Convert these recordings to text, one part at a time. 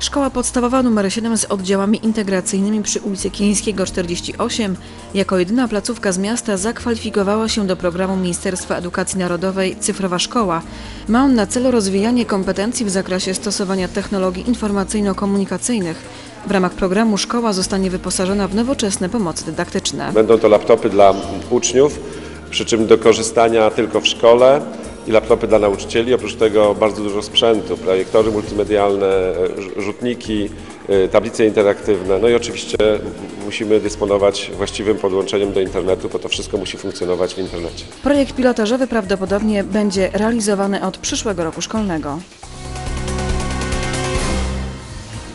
Szkoła podstawowa nr 7 z oddziałami integracyjnymi przy ulicy Kieńskiego 48 jako jedyna placówka z miasta zakwalifikowała się do programu Ministerstwa Edukacji Narodowej Cyfrowa Szkoła. Ma on na celu rozwijanie kompetencji w zakresie stosowania technologii informacyjno-komunikacyjnych. W ramach programu szkoła zostanie wyposażona w nowoczesne pomocy dydaktyczne. Będą to laptopy dla uczniów, przy czym do korzystania tylko w szkole i laptopy dla nauczycieli. Oprócz tego bardzo dużo sprzętu, projektory multimedialne, rz- rzutniki, y, tablice interaktywne. No i oczywiście musimy dysponować właściwym podłączeniem do internetu, bo to wszystko musi funkcjonować w internecie. Projekt pilotażowy prawdopodobnie będzie realizowany od przyszłego roku szkolnego.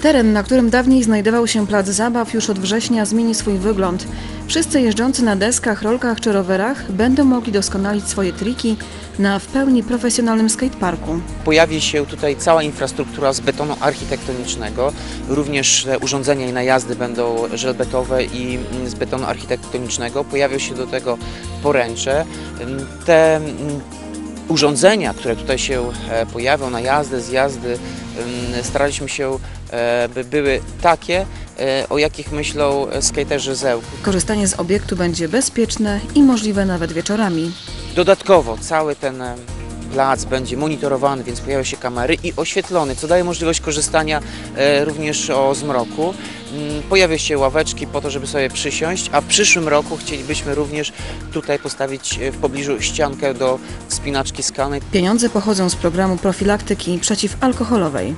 Teren, na którym dawniej znajdował się plac zabaw, już od września zmieni swój wygląd. Wszyscy jeżdżący na deskach, rolkach czy rowerach będą mogli doskonalić swoje triki na w pełni profesjonalnym skateparku. Pojawi się tutaj cała infrastruktura z betonu architektonicznego, również te urządzenia i najazdy będą żelbetowe i mm, z betonu architektonicznego. Pojawią się do tego poręcze. Ym, Te mm, urządzenia, które tutaj się e, pojawią, najazdy, zjazdy, staraliśmy się, e, by były takie, e, o jakich myślą skaterzy z Ełku. Korzystanie z obiektu będzie bezpieczne i możliwe nawet wieczorami. Dodatkowo cały ten em, plac będzie monitorowany, więc pojawią się kamery i oświetlony, co daje możliwość korzystania e, również o zmroku. Mm, Pojawią się ławeczki po to, żeby sobie przysiąść, a w przyszłym roku chcielibyśmy również tutaj postawić e, w pobliżu ściankę do wspinaczki skalnej. Pieniądze pochodzą z programu profilaktyki przeciwalkoholowej.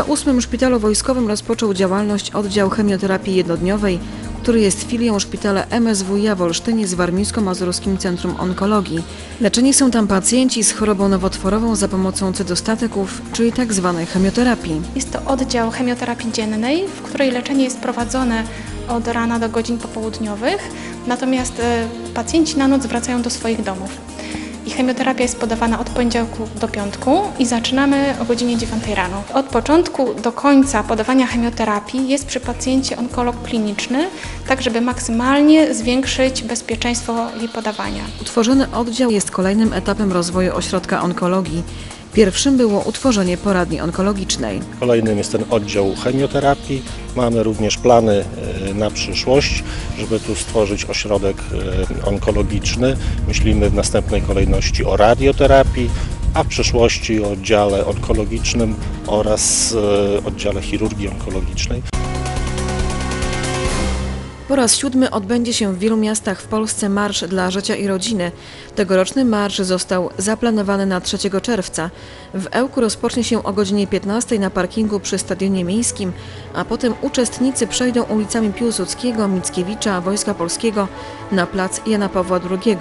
W 108 Szpitalu Wojskowym rozpoczął działalność oddział chemioterapii jednodniowej, który jest filią szpitala MSWiA w Olsztynie z Warmińsko-Mazurskim Centrum Onkologii. Leczeni są tam pacjenci z chorobą nowotworową za pomocą cytostatyków, czyli tzw. chemioterapii. Jest to oddział chemioterapii dziennej, w której leczenie jest prowadzone od rana do godzin popołudniowych, natomiast e, pacjenci na noc wracają do swoich domów. I chemioterapia jest podawana od poniedziałku do piątku i zaczynamy o godzinie 9 rano. Od początku do końca podawania chemioterapii jest przy pacjencie onkolog kliniczny, tak żeby maksymalnie zwiększyć bezpieczeństwo jej podawania. Utworzony oddział jest kolejnym etapem rozwoju ośrodka onkologii. Pierwszym było utworzenie poradni onkologicznej. Kolejnym jest ten oddział chemioterapii. Mamy również plany e, na przyszłość, żeby tu stworzyć ośrodek e, onkologiczny. Myślimy w następnej kolejności o radioterapii, a w przyszłości o oddziale onkologicznym oraz e, oddziale chirurgii onkologicznej. Po raz siódmy odbędzie się w wielu miastach w Polsce Marsz dla Życia i Rodziny. Tegoroczny marsz został zaplanowany na 3 czerwca. W Ełku rozpocznie się o godzinie 15 na parkingu przy Stadionie Miejskim, a potem uczestnicy przejdą ulicami Piłsudskiego, Mickiewicza, Wojska Polskiego na plac Jana Pawła II.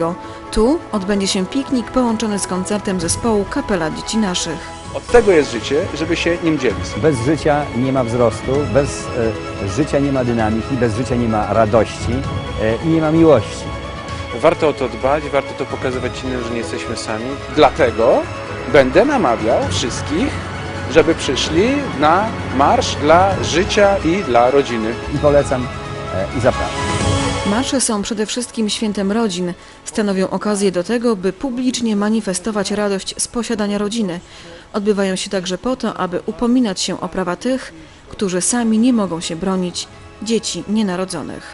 Tu odbędzie się piknik połączony z koncertem zespołu Kapela Dzieci Naszych. Od tego jest życie, żeby się nim dzielić. Bez życia nie ma wzrostu, bez e, życia nie ma dynamiki, bez życia nie ma radości e, i nie ma miłości. Warto o to dbać, warto to pokazywać innym, że nie jesteśmy sami. Dlatego będę namawiał wszystkich, żeby przyszli na marsz dla życia i dla rodziny. I polecam e, i zapraszam. Marsze są przede wszystkim świętem rodzin. Stanowią okazję do tego, by publicznie manifestować radość z posiadania rodziny. Odbywają się także po to, aby upominać się o prawa tych, którzy sami nie mogą się bronić, dzieci nienarodzonych.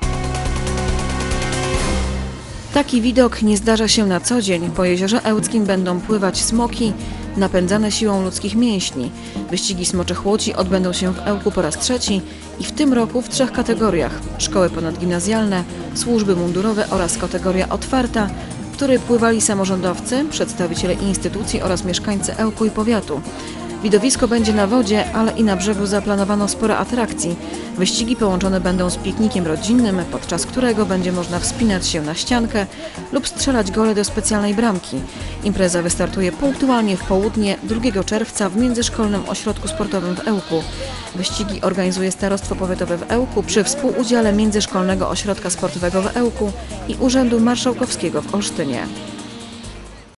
Taki widok nie zdarza się na co dzień. Po jeziorze Ełckim będą pływać smoki napędzane siłą ludzkich mięśni. Wyścigi smoczych łodzi odbędą się w Ełku po raz trzeci i w tym roku w trzech kategoriach. Szkoły ponadgimnazjalne, służby mundurowe oraz kategoria otwarta, w której pływali samorządowcy, przedstawiciele instytucji oraz mieszkańcy Ełku i powiatu. Widowisko będzie na wodzie, ale i na brzegu zaplanowano sporo atrakcji. Wyścigi połączone będą z piknikiem rodzinnym, podczas którego będzie można wspinać się na ściankę lub strzelać gole do specjalnej bramki. Impreza wystartuje punktualnie w południe 2 czerwca w Międzyszkolnym Ośrodku Sportowym w Ełku. Wyścigi organizuje Starostwo Powiatowe w Ełku przy współudziale Międzyszkolnego Ośrodka Sportowego w Ełku i Urzędu Marszałkowskiego w Olsztynie.